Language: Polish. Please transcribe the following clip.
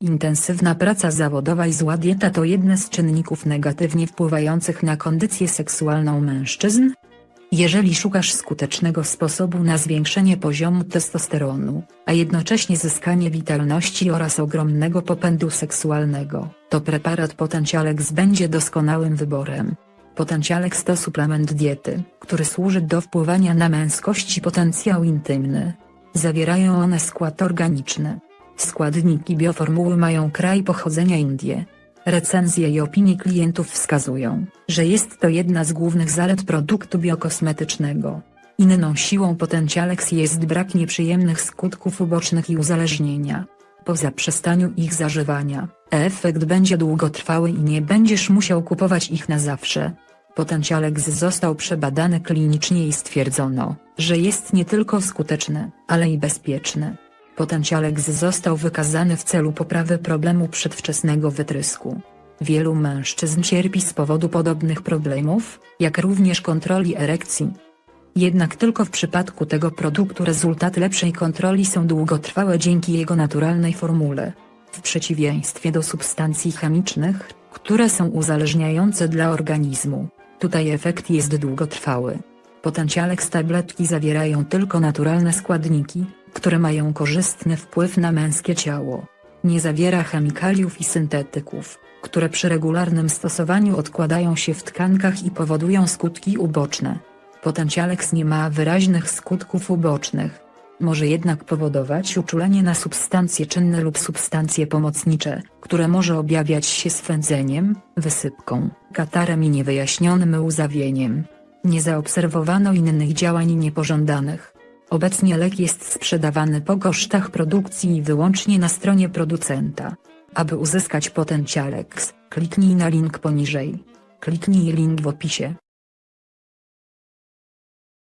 Intensywna praca zawodowa i zła dieta to jedne z czynników negatywnie wpływających na kondycję seksualną mężczyzn. Jeżeli szukasz skutecznego sposobu na zwiększenie poziomu testosteronu, a jednocześnie zyskanie witalności oraz ogromnego popędu seksualnego, to preparat Potencialex będzie doskonałym wyborem. Potencialex to suplement diety, który służy do wpływania na męskość i potencjał intymny. Zawierają one skład organiczny. Składniki bioformuły mają kraj pochodzenia Indie. Recenzje i opinie klientów wskazują, że jest to jedna z głównych zalet produktu biokosmetycznego. Inną siłą Potencialex jest brak nieprzyjemnych skutków ubocznych i uzależnienia. Po zaprzestaniu ich zażywania, efekt będzie długotrwały i nie będziesz musiał kupować ich na zawsze. Potencialex został przebadany klinicznie i stwierdzono, że jest nie tylko skuteczny, ale i bezpieczny. Potencialex został wykazany w celu poprawy problemu przedwczesnego wytrysku. Wielu mężczyzn cierpi z powodu podobnych problemów, jak również kontroli erekcji. Jednak tylko w przypadku tego produktu rezultaty lepszej kontroli są długotrwałe dzięki jego naturalnej formule. W przeciwieństwie do substancji chemicznych, które są uzależniające dla organizmu, tutaj efekt jest długotrwały. Potencialex tabletki zawierają tylko naturalne składniki, które mają korzystny wpływ na męskie ciało. Nie zawiera chemikaliów i syntetyków, które przy regularnym stosowaniu odkładają się w tkankach i powodują skutki uboczne. Potencialex nie ma wyraźnych skutków ubocznych. Może jednak powodować uczulenie na substancje czynne lub substancje pomocnicze, które może objawiać się swędzeniem, wysypką, katarem i niewyjaśnionym łzawieniem. Nie zaobserwowano innych działań niepożądanych. Obecnie lek jest sprzedawany po kosztach produkcji i wyłącznie na stronie producenta. Aby uzyskać Potencialex, kliknij na link poniżej. Kliknij link w opisie.